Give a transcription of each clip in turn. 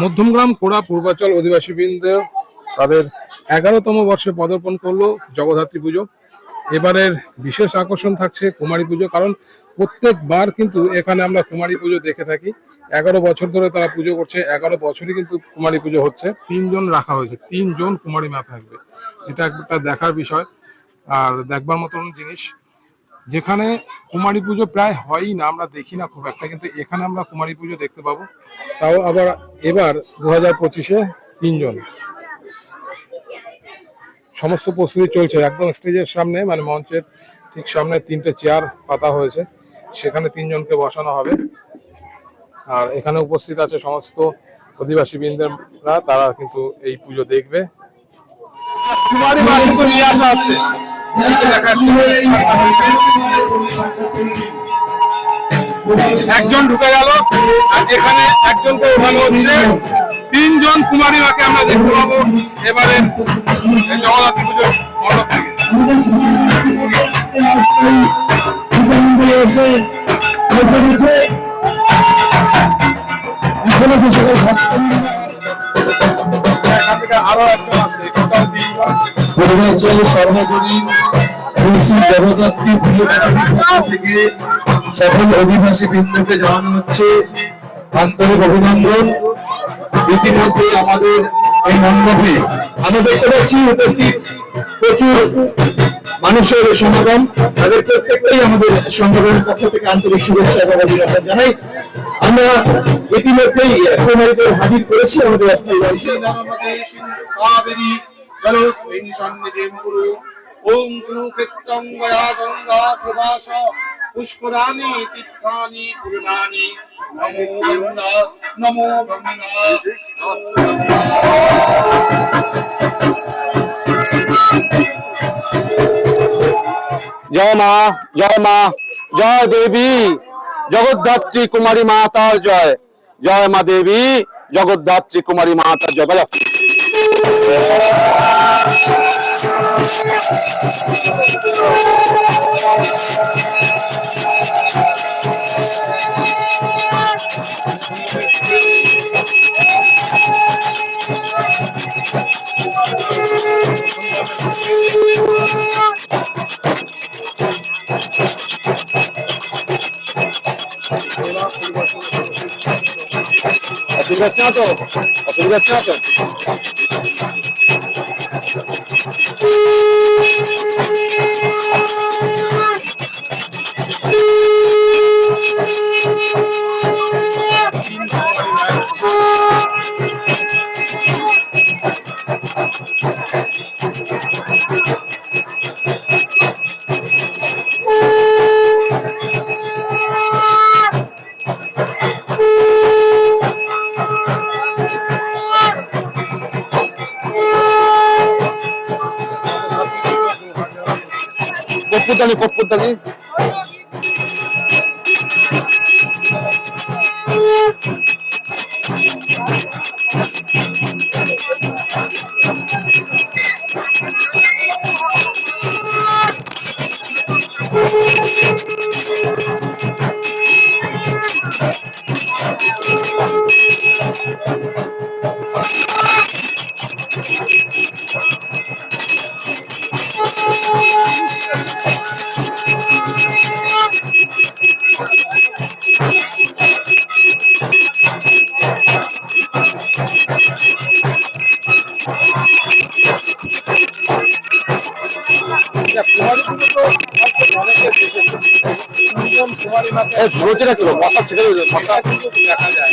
মধ্যমগ্রাম কোড়া পূর্বাচল অধিবাসী বৃন্দ তাদের এগারোতম বর্ষে পদার্পণ করল জগদ্ধাত্রী পুজো। এবারের বিশেষ আকর্ষণ থাকছে কুমারী পুজো, কারণ প্রত্যেকবার কিন্তু এখানে আমরা কুমারী পুজো দেখে থাকি। এগারো বছর ধরে তারা পুজো করছে, এগারো বছরই কিন্তু কুমারী পুজো হচ্ছে। তিনজন রাখা হয়েছে, তিনজন কুমারী মা থাকবে। এটা একটা দেখার বিষয়, আর দেখবার মতন জিনিস। যেখানে কুমারী পুজো প্রায় হয়ই না, আমরা দেখি না খুব একটা, কিন্তু এখানে আমরা কুমারী পুজো দেখতে পাবো। তাও আবার এবার দু হাজার পঁচিশে তিনজন। সমস্ত প্রস্তুতি চলছে, একদম স্টেজের সামনে মানে মঞ্চের ঠিক সামনে তিনটে চেয়ার পাতা হয়েছে, সেখানে তিনজনকে বসানো হবে। আর এখানে উপস্থিত আছে সমস্ত অধিবাসী বৃন্দেরা, তারা কিন্তু এই পুজো দেখবে। নিয়ে আসা হচ্ছে। একজন ঢুকে গেল আর এখানে একজনকে ওঠানো হচ্ছে। তিনজন কুমারী মাকে আমরা দেখতে পাবো। এবারে জগদ্ধাত্রী পুজোর মণ্ডপ থেকে। এখনও কিছু আরও একজন আছে সর্বজনীন শ্রী শ্রী জগদ্ধাত্রী পুজো থেকে সকল অধিবাসী বৃন্দকে জানানো হচ্ছে আন্তরিক অভিনন্দন। ইতিমধ্যে আমাদের এই মণ্ডপে আমরা দেখতে পাচ্ছি উপস্থিত প্রচুর মানুষের সমাগম। তাদের প্রত্যেকটাই আমাদের সংগঠনের পক্ষ থেকে আন্তরিক শুভেচ্ছা এবং অভিনন্দন জানাই। আমরা ইতিমধ্যেই কুমারীদের হাজির করেছি আমাদের অস্থায়ী কুরু ওম কুরুক্ষেত্রং গয়া গঙ্গা প্রভাস পুষ্করাণি তীর্থানি পূর্ণানি নমো গঙ্গা নমো গঙ্গা জয় মা জয় মা জয় দেবী জগদ্ধাত্রী কুমারী মাতার জয় জয় মা দেবী জগদ্ধাত্রী কুমারী মাতার জয় বলো অসুবিধা হচ্ছে না তো অসুবিধা হচ্ছে না তো কর্পূরদানি না কেন মশা ছেড়ে মশা। দেখা যায়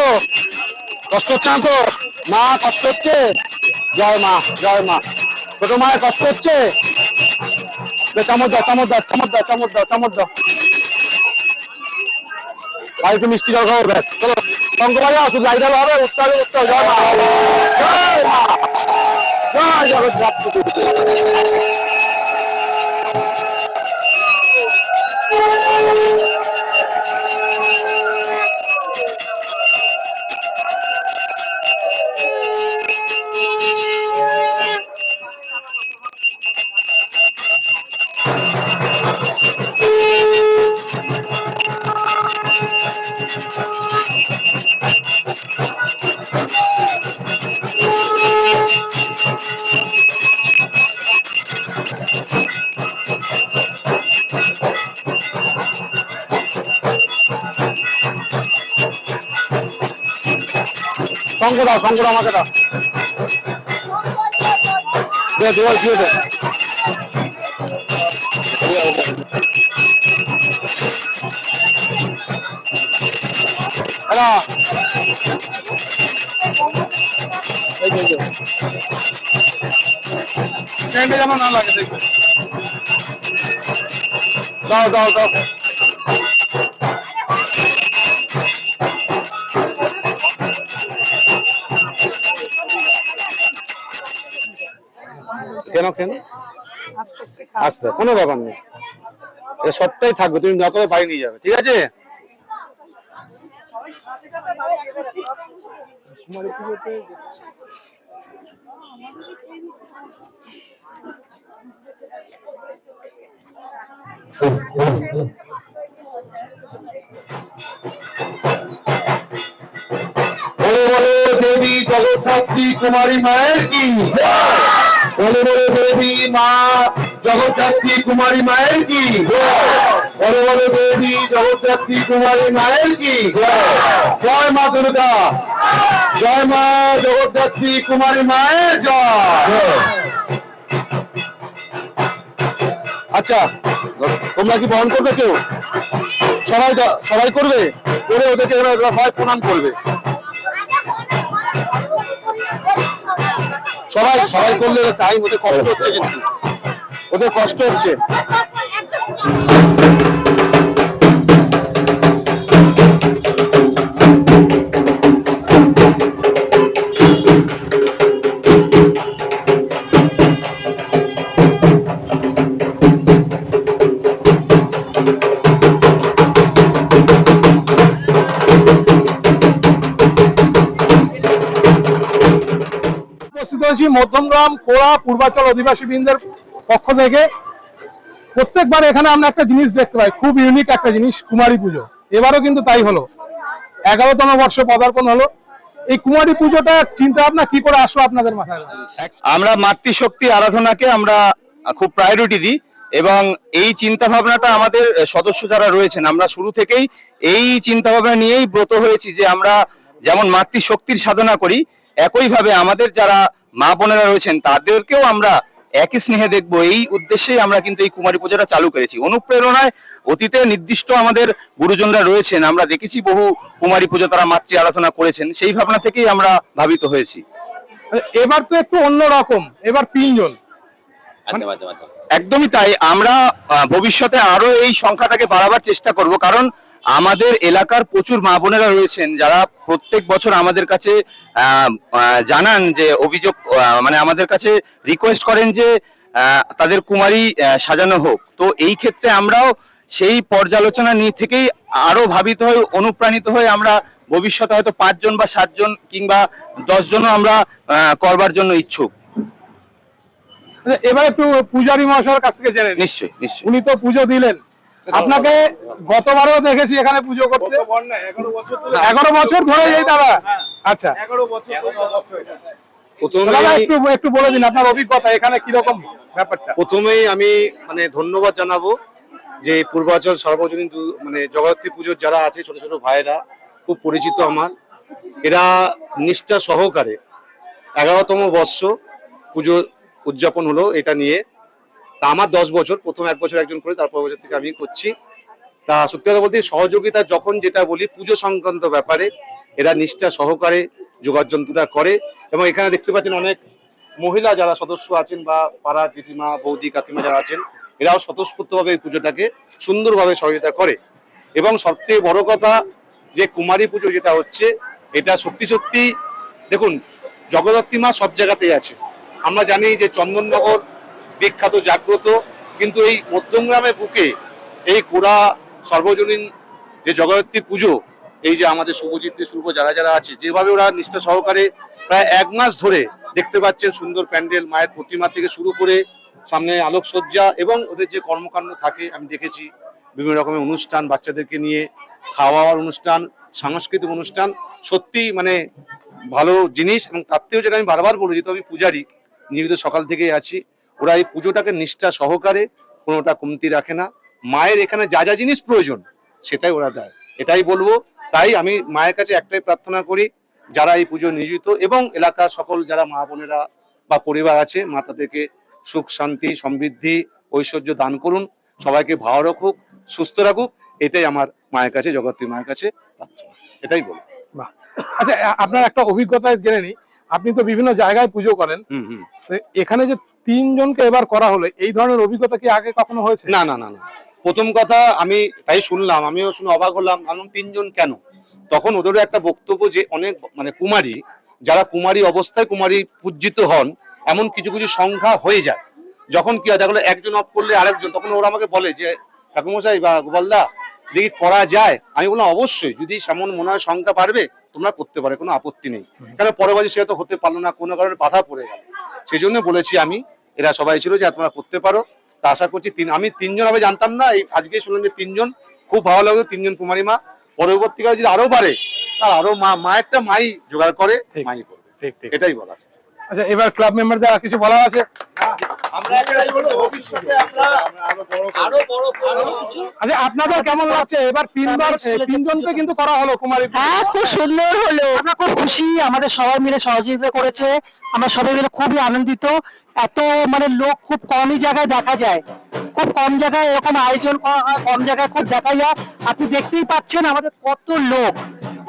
তো কষ্ট হচ্ছে না তো? মা, কষ্ট হচ্ছে? জয় মা জয় মা। ছোট মায়ের কষ্ট হচ্ছে? চামচ দাও চামচ দাও চামচ দাও চামচ দাও চামচ দাও। একটু মিষ্টি জল খাব ব্যাস চলো শঙ্খ বাজা শুধু লাইট আলো হবে মা। জয় মা। জয় জগৎ শঙ্খ দাও দাও আমাকে দাও। দে দে ওই দিয়ে দে। হ্যালো এই যে, এই যে। স্ট্যান্ডে যেন না লাগে দেখবে। দাও দাও দাও। আস্তে, কোনো ব্যাপার নেই। এটা সবটাই থাকবে, তুমি দরকার বাড়ি নিয়ে যাবে, ঠিক আছে? দেবী কুমারী মায়ের কি? বলে বলে, দেবী, মা জগদ্ধাত্রী কুমারী মায়ের কি? বলে বলে দেবী, জগদ্ধাত্রী কুমারী মায়ের কি? জয় মা দুর্গা। জয় মা জগদ্ধাত্রী কুমারী মায়ের জয়। আচ্ছা তোমরা কি বহন করবে কেউ? সবাই সবাই করবে? করে ওদেরকে সবাই প্রণাম করবে। সবাই সবাই করলে টাইম ওদের কষ্ট হচ্ছে কিন্তু। ওদের কষ্ট হচ্ছে। মধ্যমগ্রাম কোড়া পূর্বাচল অধিবাসী বৃন্দের পক্ষ থেকে প্রত্যেকবার এখানে আমরা একটা জিনিস দেখতে পাই, খুব ইউনিক একটা জিনিস, কুমারী পুজো। এবারও কিন্তু তাই হলো। এগারোতম বর্ষে পদার্পণ হলো। এই কুমারী পুজোটা চিন্তা ভাবনা কি করে আসলো আপনাদের মাথায়? আমরা মাতৃশক্তি আরাধনাকে আমরা খুব প্রায়োরিটি দিই এবং এই চিন্তা ভাবনাটা আমাদের সদস্য যারা রয়েছেন, আমরা শুরু থেকেই এই চিন্তা ভাবনা নিয়েই ব্রত হয়েছি যে আমরা যেমন মাতৃশক্তির সাধনা করি, একইভাবে আমাদের যারা মা বোনেরা রয়েছেন, তাদেরকেও আমরা একই স্নেহে দেখব। এই উদ্দেশ্যেই আমরা কিন্তু এই কুমারী পুজোটা চালু করেছি। অনুপ্রেরণায় অতীতে নির্দিষ্ট আমাদের গুরুজনরা রয়েছেন। আমরা দেখেছি বহু কুমারী পুজো তারা মাতৃ আরাধনা করেছেন। সেই ভাবনা থেকেই আমরা ভাবিত হয়েছি। এবার তো একটু অন্যরকম এবার তিনজন। একদমই তাই। আমরা আহ, ভবিষ্যতে আরও এই সংখ্যাটাকে বাড়াবার চেষ্টা করব। কারণ আমাদের এলাকার প্রচুর মা বোনেরা রয়েছেন যারা প্রত্যেক বছর আমাদের কাছে জানান যে অভিযোগ মানে আমাদের কাছে রিকোয়েস্ট করেন যে তাদের কুমারী সাজানো হোক। তো এই ক্ষেত্রে আমরাও সেই পর্যালোচনা নিয়ে থেকেই আরও ভাবিত হয়ে অনুপ্রাণিত হয়ে আমরা ভবিষ্যতে হয়তো পাঁচজন বা সাতজন কিংবা দশজনও আমরা করবার জন্য ইচ্ছুক। এবার একটু পূজারী মহাশয়ের কাছ থেকে জেনে। নিশ্চয়ই নিশ্চয়ই। উনি তো পুজো দিলেন। আপনাকে গতবারও দেখেছি এখানে পুজো করতে। এগারো বছর ধরে এই দাদা। আচ্ছা। দাদা একটু একটু বলে দিন আপনার অভিজ্ঞতা এখানে কীরকম ব্যাপারটা? প্রথমেই আমি মানে ধন্যবাদ জানাব যে পূর্বাচল সার্বজনীন মানে জগদ্ধাত্রী পুজোর যারা আছে ছোট ছোট ভাইয়েরা খুব পরিচিত আমার এরা নিষ্ঠা সহকারে এগারোতম বর্ষ পুজো উদযাপন হলো এটা নিয়ে। তা আমার দশ বছর, প্রথম এক বছর একজন করে, তারপর বছর থেকে আমি করছি। তা সত্যি কথা বলতে সহযোগিতা যখন যেটা বলি, পুজো সংক্রান্ত ব্যাপারে এরা নিষ্ঠা সহকারে যোগাযন্ত্রটা করে এবং এখানে দেখতে পাচ্ছেন অনেক মহিলা যারা সদস্য আছেন বা পাড়া জেঠিমা, বৌদি, কাকিমা যারা আছেন, এরাও স্বতঃস্ফূর্তভাবে এই পুজোটাকে সুন্দরভাবে সহযোগিতা করে। এবং সবথেকে বড় কথা, যে কুমারী পুজো যেটা হচ্ছে, এটা সত্যি সত্যি, দেখুন, জগদ্ধাত্রী মা সব জায়গাতেই আছে। আমরা জানি যে চন্দননগর বিখ্যাত, জাগ্রত। কিন্তু এই মধ্যমগ্রামের বুকে এই কোরা সর্বজনীন যে জগদ্ধাত্রী পুজো, এই যে আমাদের শুভজিৎ থেকে করে যারা যারা আছে, যেভাবে ওরা নিষ্ঠা সহকারে প্রায় এক মাস ধরে দেখতে পাচ্ছেন সুন্দর প্যান্ডেল, মায়ের প্রতিমা থেকে শুরু করে সামনে আলোকসজ্জা এবং ওদের যে কর্মকাণ্ড থাকে, আমি দেখেছি বিভিন্ন রকমের অনুষ্ঠান, বাচ্চাদেরকে নিয়ে খাওয়ার অনুষ্ঠান, সাংস্কৃতিক অনুষ্ঠান। সত্যি মানে ভালো জিনিস এবং তার থেকেও যেটা আমি বারবার বলি যেহেতু আমি পূজারি, নিয়মিত সকাল থেকেই আছি। ওরা এই পুজোটাকে নিষ্ঠা সহকারে কোনোটা কমতি রাখে না। মায়ের এখানে যা যা জিনিস প্রয়োজন, সেটাই ওরা দেয়। এটাই বলব। তাই আমি মায়ের কাছে একটাই প্রার্থনা করি, যারা এই পুজো নিয়োজিত এবং এলাকার সকল যারা মা বোনেরা বা পরিবার আছে, মা তাদেরকে সুখ, শান্তি, সমৃদ্ধি, ঐশ্বর্য দান করুন। সবাইকে ভালো রাখুক, সুস্থ রাখুক। এটাই আমার মায়ের কাছে জগত্রী মায়ের কাছে এটাই বলব। আচ্ছা আপনার একটা অভিজ্ঞতা জেনে নিই। আপনি তো বিভিন্ন জায়গায় পুজো করেন। হুম হুম। তো এখানে যে তিনজনকে এবার করা হলো এই ধরনের অভিজ্ঞতা কি আগে কখনো হয়েছে? না না না না। প্রথম কথা আমি তাই শুনলাম আমিও শুনে অবাক হলাম আমি তিনজন কেন? তখন ওদেরও একটা বক্তব্য যে অনেক মানে কুমারী যারা কুমারী অবস্থায় কুমারী পূজিত হন এমন কিছু কিছু সংখ্যা হয়ে যায়। যখন কি হয় দেখল একজন অফ করলে আরেকজন তখন ওরা আমাকে বলে যে ঠাকুমশাই বা গোপালদা দেখি করা যায়? আমি বললাম অবশ্যই। যদি সেমন মনে হয় সংখ্যা পারবে তোমরা করতে পারে কোনো আপত্তি নেই। কেন পরের বছর সেটা তো হতে পারল না কোনো কারণে বাধা পড়ে গেল। সেই জন্য বলেছি আমি এরা সবাই ছিল যে তোমরা করতে পারো। তা আশা করছি তিন আমি তিনজন আমি জানতাম না এই আজকে শুনলাম যে তিনজন খুব ভালো লাগল তিনজন কুমারী মা। পরবর্তীকালে যদি আরও বাড়ে তার আরও মা মায়েরটা মাই জোগাড় করে ঠিক। মাই করবে। ঠিক ঠিক। এটাই বলা আচ্ছা এবার ক্লাব মেম্বারদের আর কিছু বলা আছে? আচ্ছা আপনাদের কেমন লাগছে? এবার তিনবার তিনজনকে কিন্তু করা হলো কুমারী হ্যাঁ খুব সুন্দর হলো। আমরা খুব খুশি আমাদের সবাই মিলে সহযোগিতা করেছে। আমরা সবাই মিলে খুবই আনন্দিত। এত মানে লোক খুব কমই জায়গায় দেখা যায়। খুব কম জায়গায় এরকম আয়োজন করা হয় কম জায়গায় খুব দেখা যায়। আপনি দেখতেই পাচ্ছেন আমাদের কত লোক।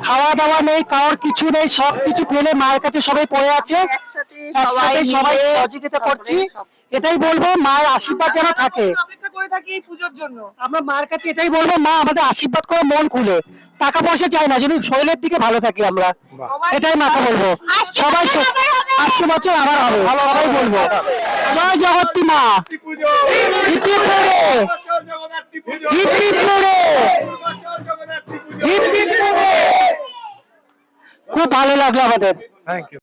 খাওয়া দাওয়া নেই কারোর কিছু নেই সব কিছু ফেলে মায়ের কাছে সবাই পড়ে আছে। একসাথে একসাথে সবাই সহযোগিতা করছি। এটাই বলব মায়ের আশীর্বাদ যেন থাকে। অপেক্ষা করে থাকি এই পুজোর জন্য। আমরা মার কাছে এটাই বলব মা আমাদের আশীর্বাদ করে মন খুলে। টাকা পয়সা চাই না যদি শরীরের দিকে ভালো থাকি আমরা। এটাই মাকে বলব। সবাই আসছে বছর আবার হবে। সবাই বলব। জয় জগত্তী মা। খুব ভালো লাগল আমাদের। Thank you